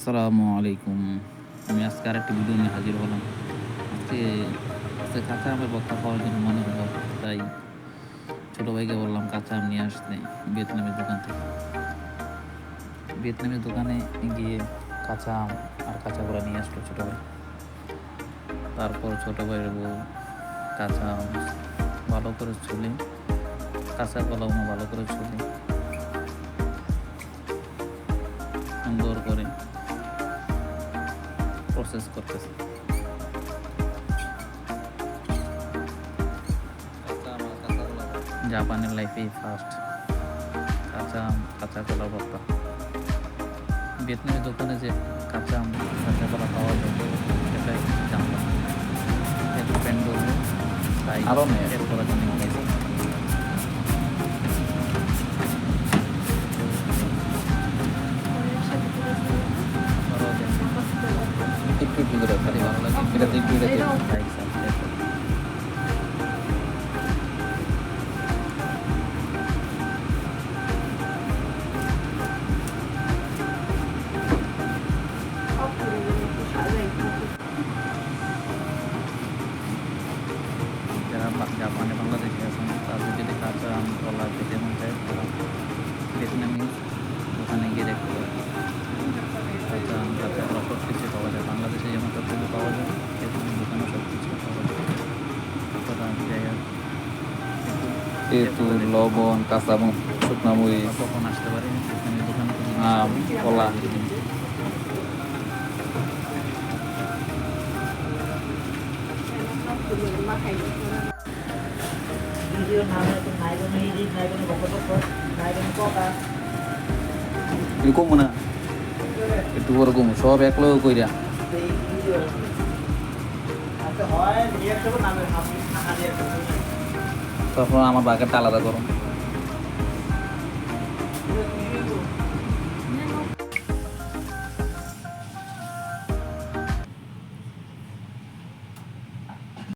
আসসালামু আলাইকুম। আমি আজকে আরেকটি ভিডিও নিয়ে হাজির হলাম। আজকে আজকে কাঁচা আমের ভর্তা খাওয়ার জন্য মনে হলো, তাই ছোটো ভাইকে বললাম কাঁচা আম নিয়ে আসতে ভিয়েতনামের দোকান থেকে। ভিয়েতনামের দোকানে গিয়ে কাঁচা আম আর কাঁচা করা নিয়ে আসলো ছোটো ভাই। তারপর ছোটো ভাইয়ের বউ কাঁচা আম ভালো করে ছুলে, কাঁচা কলাও ভালো করে ছুলে প্রসেস করতেছে। জাপানের লাইফে ফার্স্ট কাঁচা আম কাঁচা কলা ভর্তা। ভিয়েতনামের দোকানে যে কাঁচা আম কাঁচা কলা পাওয়া যায় সেটাই জানলাম। একটু ফ্রেন্ড বলল তাই আরও একটু একটু করে খালি ভালো লাগে এটাতে একটু এটাতে একটু। লাইক সাবস্ক্রাইব তেঁতুল লবণ কাঁচা শুকনা মরিচ কলা। কমু না। একটু বড় কমু, সব এক লোক কইরা। তারপর আমার বাঘেরটা আলাদা করুন